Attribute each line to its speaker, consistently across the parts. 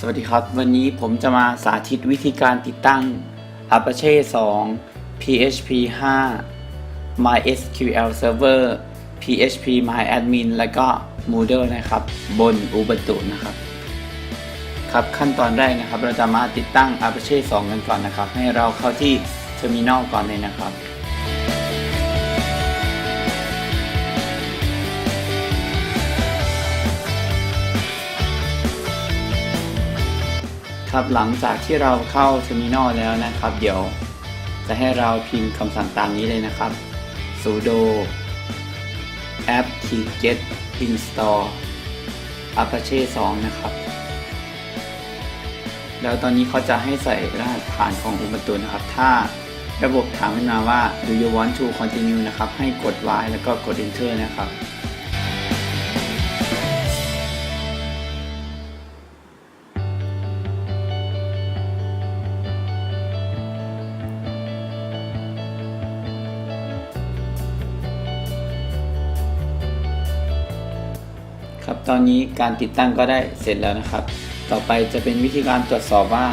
Speaker 1: สวัสดีครับ วันนี้ผมจะมาสาธิตวิธีการติดตั้ง Apache 2 PHP 5 MySQL Server PHP MyAdmin และก็ Moodle นะครับ บน Ubuntu นะครับ ครับขั้นตอนแรกนะครับ เราจะมาติดตั้ง Apache 2 กันก่อนนะครับ ให้เราเข้าที่ Terminal ก่อนเลยนะครับ ครับหลังจากที่เราเข้า Terminal แล้วนะครับ เดี๋ยวจะให้เราพิมพ์คำสั่งตามนี้เลยนะครับ sudo apt-get install apache 2 นะครับ แล้วตอนนี้เขาจะให้ใส่รหัสผ่านของ Ubuntu นะครับ ถ้าระบบถามขึ้นมาว่า do you want to continue นะครับ ให้กด Y แล้วก็กด enter นะครับ อนนี้การติดตั้งก็ได้เสร็จแล้วนะครับ ต่อไปจะเป็นวิธีการตรวจสอบว่า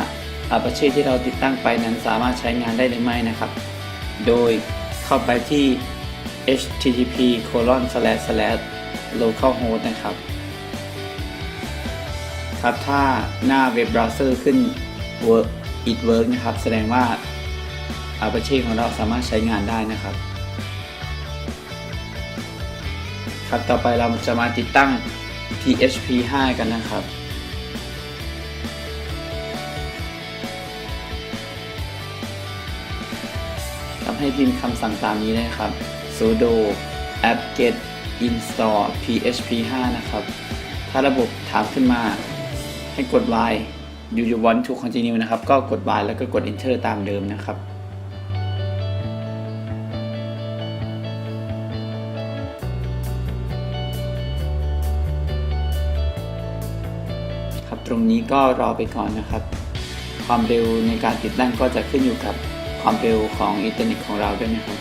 Speaker 1: Apache ที่เราติดตั้งไปนั้นสามารถใช้งานได้หรือไม่นะครับ โดยเข้าไปที่ http colon slash slash localhost นะครับ ครับถ้าหน้าเว็บเบราว์เซอร์ขึ้น work it work นะครับ แสดงว่า Apache ของเราสามารถใช้งานได้นะครับ ครับต่อไปเราจะมาติดตั้ง PHP 5 กันนะครับ ทำให้พิมพ์คำสั่งตามนี้นะครับ sudo apt-get install php 5 นะครับ ถ้าระบบถามขึ้นมาให้กด y do you want to continue นะครับ ก็กด y แล้วก็กด enter ตามเดิมนะครับ ตรงนี้ก็รอไปก่อนนะครับ ความเร็วในการติดตั้งก็จะขึ้นอยู่กับความเร็วของอินเทอร์เน็ตของเราด้วยนะครับ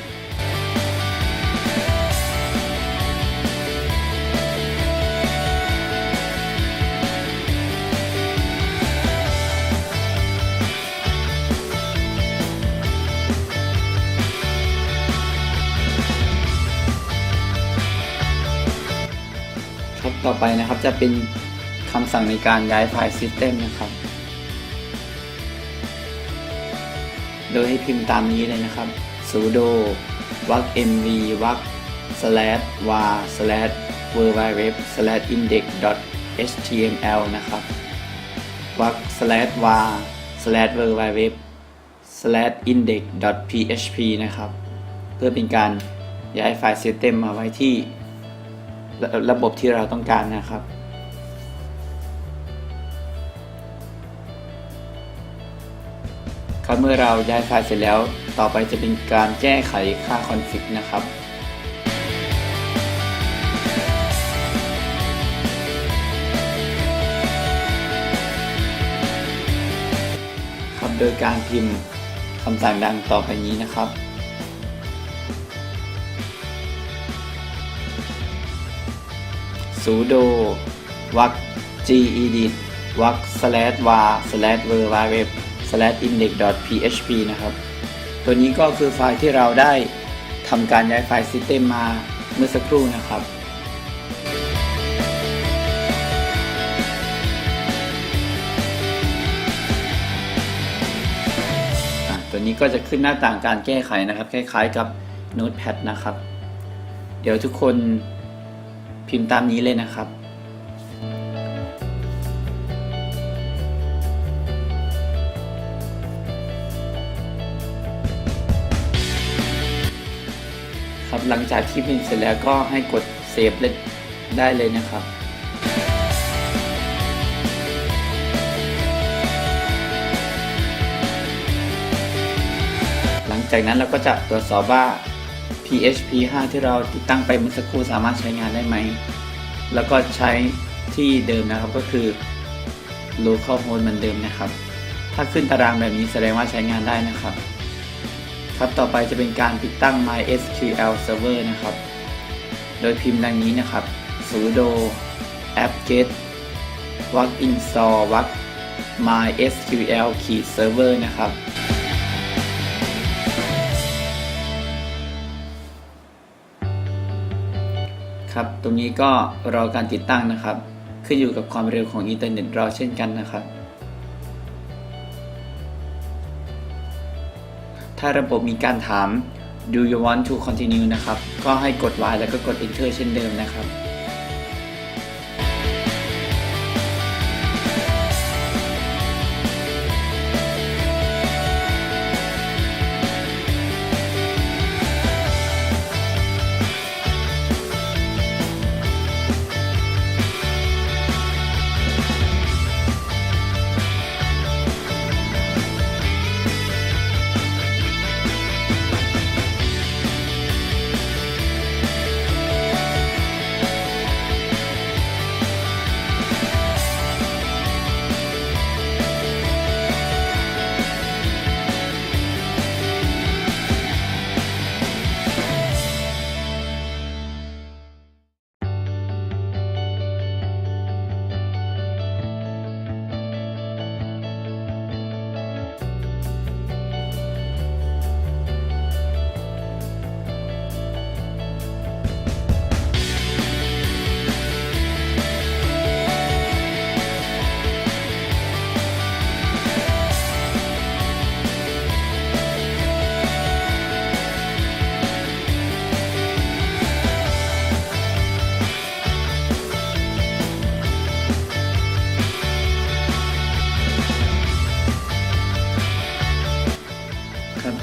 Speaker 1: ต่อไปนะครับจะเป็น คำสั่งในการย้ายไฟล์ System นะครับ โดยให้พิมพ์ตามนี้เลยนะครับ sudo wac mv wac slash var slash www slash index html นะครับ wac slash var slash www slash index php นะครับ เพื่อเป็นการย้ายไฟล์ System มาไว้ที่ระระบบที่เราต้องการนะครับ ครับเมื่อเราย้ายไฟล์เสร็จแล้ว ต่อไปจะเป็นการแก้ไขค่าคอนฟิกนะครับ ครับโดยการพิมพ์คำสั่งดังต่อไปนี้นะครับ sudo wac gedit wac slash var slash www slash index php นะครับ ตัวนี้ก็คือไฟล์ที่เราได้ทำการย้ายไฟล์ System มาเมื่อสักครู่นะครับ ตัวนี้ก็จะขึ้นหน้าต่างการแก้ไขนะครับ คล้ายๆกับ Notepad นะครับ เดี๋ยวทุกคนพิมพ์ตามนี้เลยนะครับ หลังจากที่พิมพ์เสร็จแล้วก็ให้กดเซฟได้เลยนะครับ หลังจากนั้นเราก็จะตรวจสอบว่า PHP 5 ที่เราติดตั้งไปเมื่อสักครู่สามารถใช้งานได้ไหม แล้วก็ใช้ที่เดิมนะครับก็คือ localhost เหมือนเดิมนะครับ ถ้าขึ้นตารางแบบนี้แสดงว่าใช้งานได้นะครับ ครับต่อไปจะเป็นการติดตั้ง MySQL Server นะครับ โดยพิมพ์ดังนี้นะครับ sudo apt-get wac install wac mysql server นะครับ ครับตรงนี้ก็รอการติดตั้งนะครับ ขึ้นอยู่กับความเร็วของอินเทอร์เน็ตเราเช่นกันนะครับ ถ้าระบบมีการถาม do you want to continue นะครับ ก็ให้กด Y แล้วก็กด enter เช่นเดิมนะครับ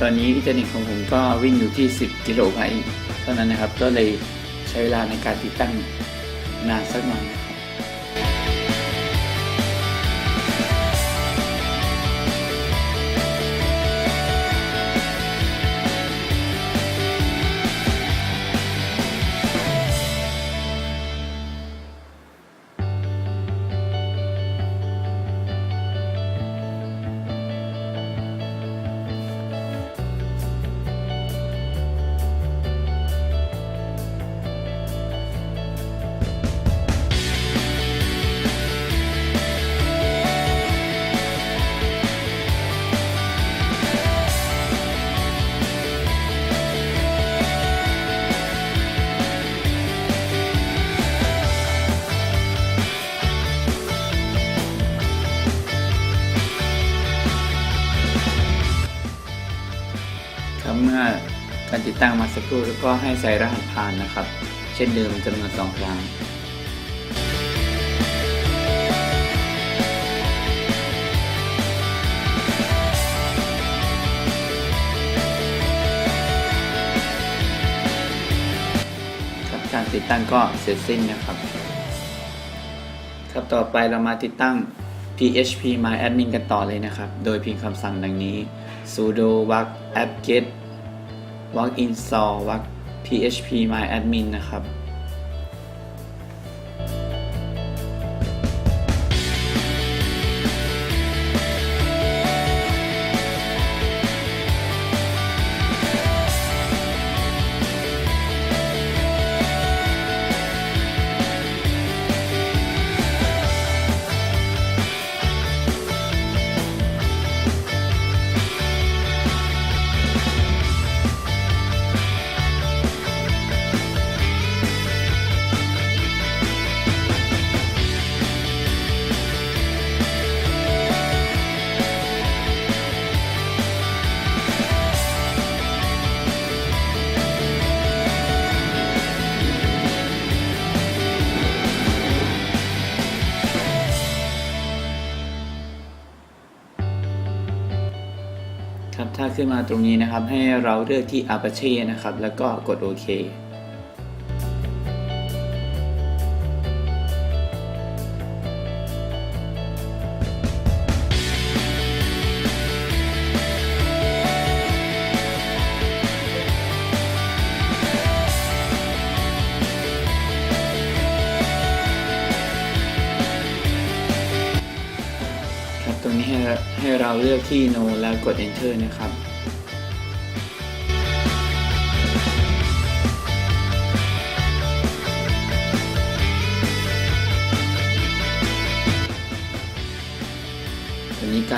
Speaker 1: ตอนนี้อินเทอร์เน็ตของผมก็วิ่งอยู่ที่ 10 กิโลไบต์เท่านั้นนะครับ ก็เลยใช้เวลาในการติดตั้งนานสักหน่อย ตั้งมาสักครู่แล้วก็ให้ใส่รหัสผ่านนะครับ เช่นเดิมจำนวนสองครั้งการติดตั้งก็เสร็จสิ้นนะครับ ครับต่อไปเรามาติดตั้ง PHP My Admin กันต่อเลยนะครับ โดยเพียงคำสั่งดังนี้ sudo apt-get walk install wak php my admin นะครับ ขึ้นมาตรงนี้นะครับ ให้เราเลือกที่ Apache นะครับ แล้วก็กดโอเคครับตรงนี้ให้ให้เราเลือกที่ no แล้วกด enter นะครับ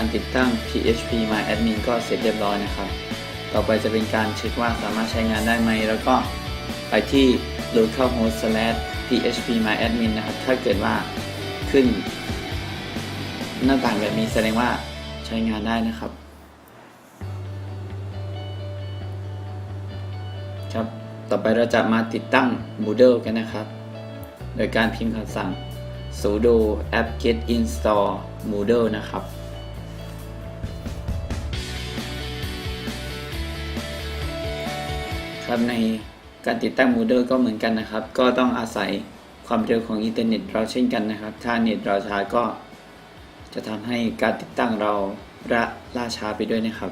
Speaker 1: การติดตั้ง PHP My Admin ก็เสร็จเรียบร้อยนะครับ ต่อไปจะเป็นการเช็คว่าสามารถใช้งานได้ไหม แล้วก็ไปที่ localhost/phpmyadmin นะครับ ถ้าเกิดว่าขึ้น หน้าต่างแบบนี้แสดงว่าใช้งานได้นะครับ ครับ ต่อไปเราจะมาติดตั้ง Moodle กันนะครับ โดยการพิมพ์คำสั่ง sudo apt-get install Moodle นะครับ ครับในการติดตั้ง Moodle ก็เหมือนกันนะครับ ก็ต้องอาศัยความเร็วของอินเทอร์เน็ตเราเช่นกันนะครับ ถ้าเน็ตเราช้าก็จะทำให้การติดตั้งเราละล่าช้าไปด้วยนะครับ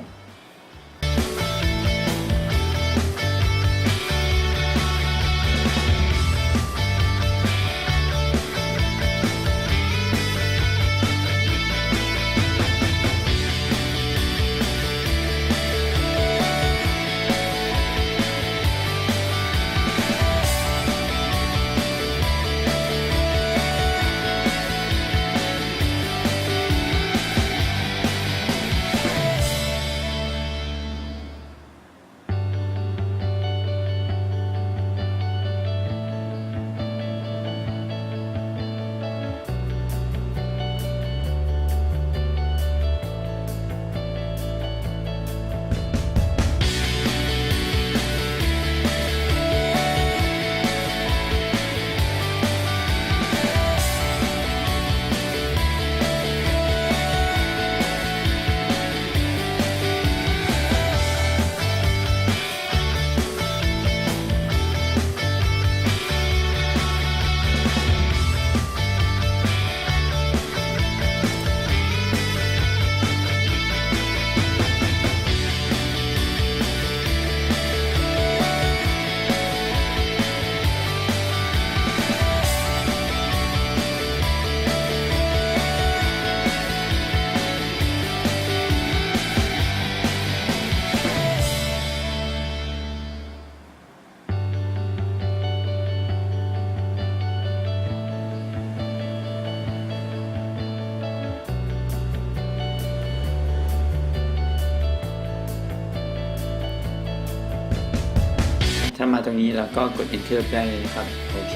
Speaker 1: มาตรงนี้เราก็กด enter ได้เลยครับ โอเค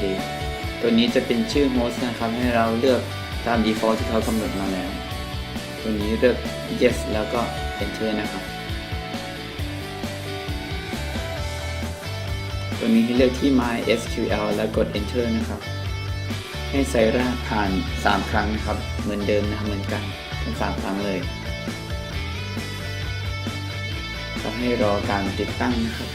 Speaker 1: ตัวนี้จะเป็นชื่อ host นะครับ ให้เราเลือกตาม default ที่เขากำหนดมาแล้ว ตัวนี้เลือก yes แล้วก็ enter นะครับ ตัวนี้ให้เลือกที่ mysql แล้วกด enter นะครับ ให้ใส่รหัสผ่าน 3 ครั้งนะครับ เหมือนเดิมนะครับเหมือนกันทั้ง3ครั้งเลยก็ให้รอการติดตั้งนะครับ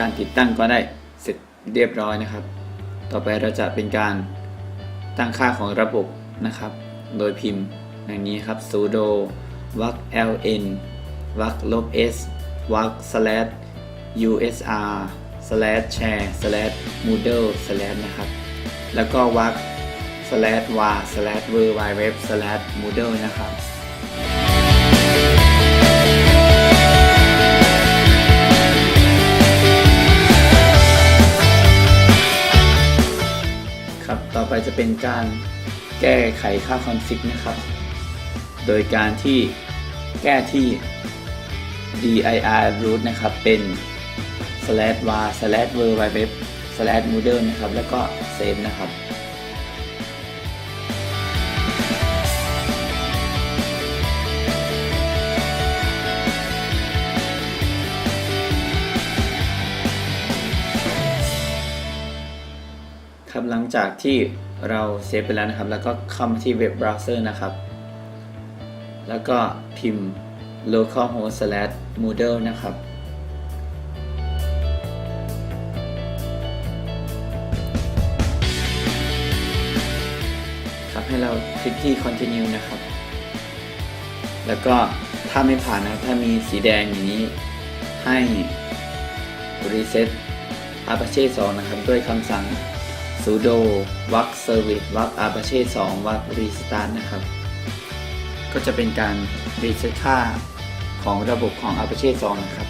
Speaker 1: การติดตั้งก็ได้เสร็จเรียบร้อยนะครับ ต่อไปเราจะเป็นการตั้งค่าของระบบนะครับ โดยพิมพ์อย่างนี้ครับ sudo wac ln wac ลบ s wac slash usr slash share slash moodle slash นะครับ แล้วก็ wac slash var slash w w w slash moodle นะครับ ไปจะเป็นการแก้ไขค่าคอนฟิกนะครับ โดยการที่แก้ที่ dir root นะครับ เป็น slash var slash web slash moodle นะครับ แล้วก็ save นะครับ จากที่เราเซฟไปแล้วนะครับ แล้วก็เข้ามาที่เว็บเบราว์เซอร์นะครับ แล้วก็พิมพ์ localhost/moodle นะครับ ครับให้เราคลิกที่ continue นะครับ แล้วก็ถ้าไม่ผ่านนะ ถ้ามีสีแดงอย่างนี้ให้ reset Apache 2 นะครับ ด้วยคำสั่ง sudo wac service wac apache 2 wac restart นะครับ ก็จะเป็นการรีเซ็ตค่าของระบบของ Apache 2นะครับ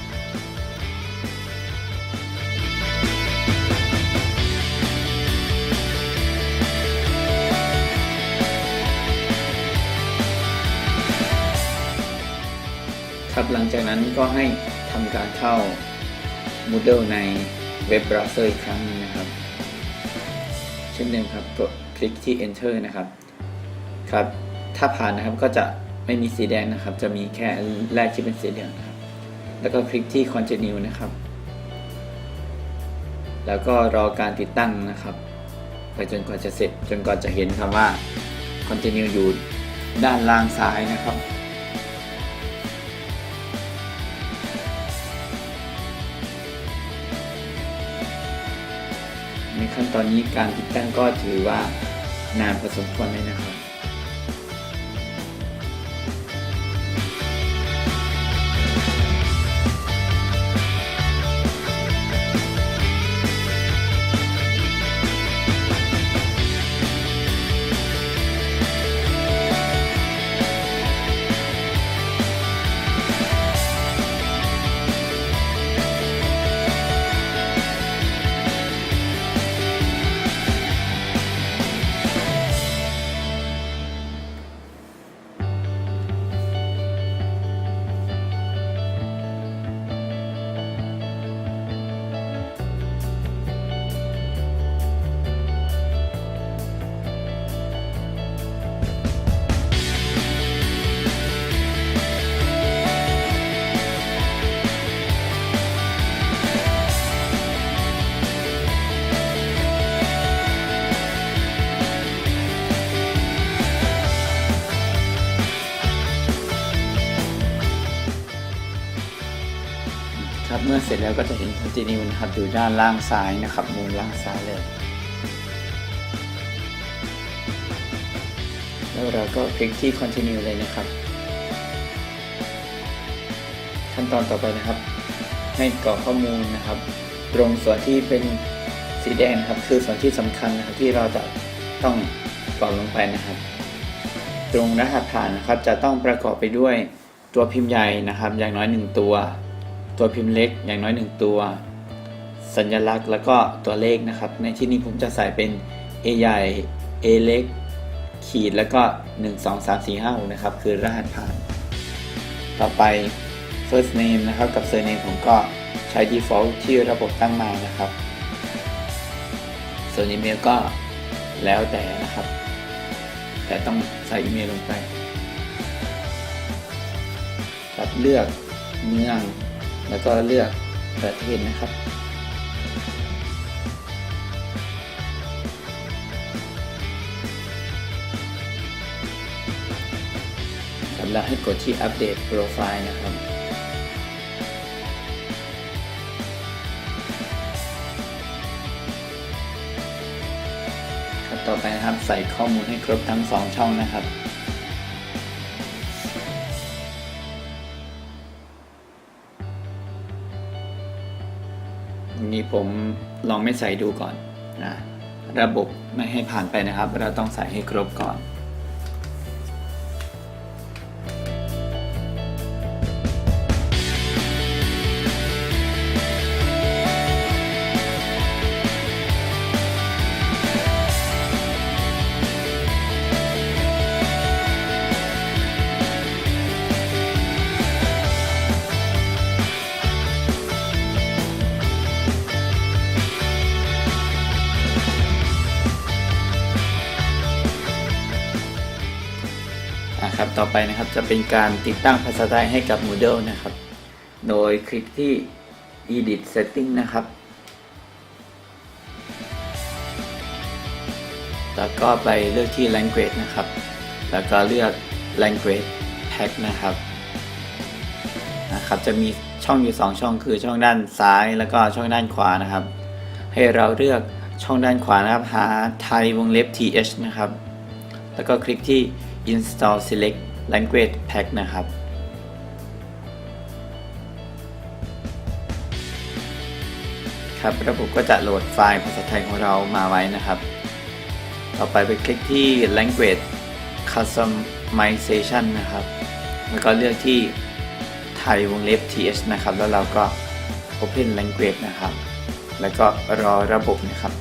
Speaker 1: ครับหลังจากนั้นก็ให้ทำการเข้า Moodle ในเว็บเบราว์เซอร์อีกครั้งนึง เช่นเดิมครับกดคลิกที่ Enter นะครับครับ ถ้าผ่านนะครับก็จะไม่มีสีแดงนะครับ จะมีแค่แรกที่เป็นสีเหลืองนะครับ แล้วก็คลิกที่ Continue นะครับ แล้วก็รอการติดตั้งนะครับ ไปจนกว่าจะเสร็จจนกว่าจะเห็นคำว่า Continue อยู่ด้านล่างซ้ายนะครับ ขั้นตอนนี้การติดตั้งก็ถือว่านานพอสมควรเลยนะครับ เมื่อเสร็จแล้วก็จะเห็น Continue นะครับอยู่ด้านล่างซ้ายนะครับมุมล่างซ้ายเลย แล้วเราก็คลิกที่ Continue เลยนะครับ ขั้นตอนต่อไปนะครับ ให้กรอกข้อมูลนะครับ ตรงส่วนที่เป็นสีแดงครับ คือส่วนที่สำคัญนะครับที่เราจะต้องกรอกลงไปนะครับ ตรงรหัสผ่านนะครับจะต้องประกอบไปด้วยตัวพิมพ์ใหญ่นะครับ อย่างน้อย 1 ตัว ตัวพิมพ์เล็กอย่างน้อย 1 ตัว สัญลักษณ์แล้วก็ตัวเลขนะครับ ในที่นี้ผมจะใส่เป็น A ใหญ่ A เล็ก ขีดแล้วก็ 1 2 3 4 5 6 นะครับ คือรหัสผ่าน ต่อไป first name นะครับ กับ surname ผมก็ใช้ default ที่ระบบตั้งมานะครับ ส่วนอีเมลก็แล้วแต่นะครับ แต่ต้องใส่อีเมลลงไปครับเลือกเมือง แล้วก็เลือกประเทศนะครับครับ แล้วให้กดที่อัปเดตโปรไฟล์นะครับครับต่อไปนะครับใส่ข้อมูลให้ครบทั้ง 2 ช่องนะครับ ผมลองไม่ใส่ดูก่อนนะระบบไม่ให้ผ่านไปนะครับ เราต้องใส่ให้ครบก่อน ไปนะครับ จะเป็นการติดตั้งภาษาไทยให้กับ Moodle นะครับ โดยคลิกที่ Edit Setting นะครับ แล้วก็ไปเลือกที่ Language นะครับ แล้วก็เลือก Language Pack นะครับนะครับ จะมีช่องอยู่ 2 ช่องคือช่องด้านซ้ายแล้วก็ช่องด้านขวานะครับ ให้เราเลือกช่องด้านขวานะครับ หาไทยวงเล็บ th นะครับ แล้วก็คลิกที่ install select language pack นะครับ ครับระบบก็จะโหลดไฟล์ภาษาไทยของเรามาไว้นะครับ ต่อไปไปคลิกที่ language customization นะครับ แล้วก็เลือกที่ไทยวงเล็บ th นะครับ แล้วเราก็ open language นะครับ แล้วก็รอระบบนะครับ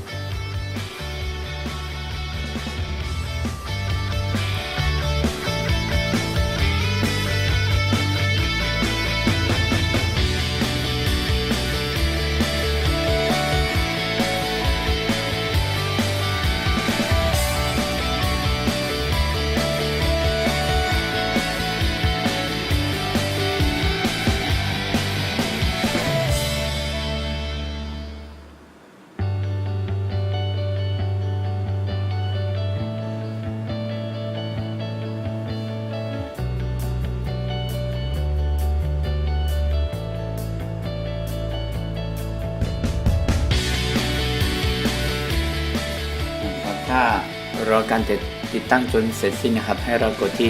Speaker 1: ตั้งจนเสร็จสิ้นนะครับ ให้เรากดที่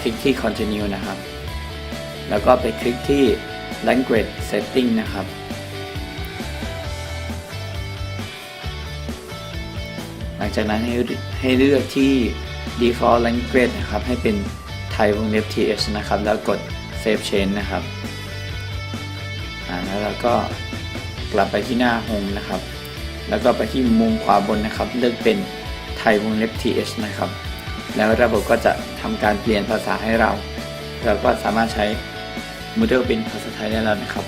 Speaker 1: คลิกที่ continue นะครับ แล้วก็ไปคลิกที่ language setting นะครับ หลังจากนั้นให้ให้เลือกที่ default language นะครับ ให้เป็นไทยวงเล็บ th นะครับ แล้วกด save change นะครับอ่าแล้วเราก็กลับไปที่หน้า home นะครับ แล้วก็ไปที่มุมขวาบนนะครับ เลือกเป็นไทยวงเล็บ th นะครับ แล้วระบบก็จะทำการเปลี่ยนภาษาให้เรา เราก็สามารถใช้ Moodle เป็นภาษาไทยได้แล้วนะครับ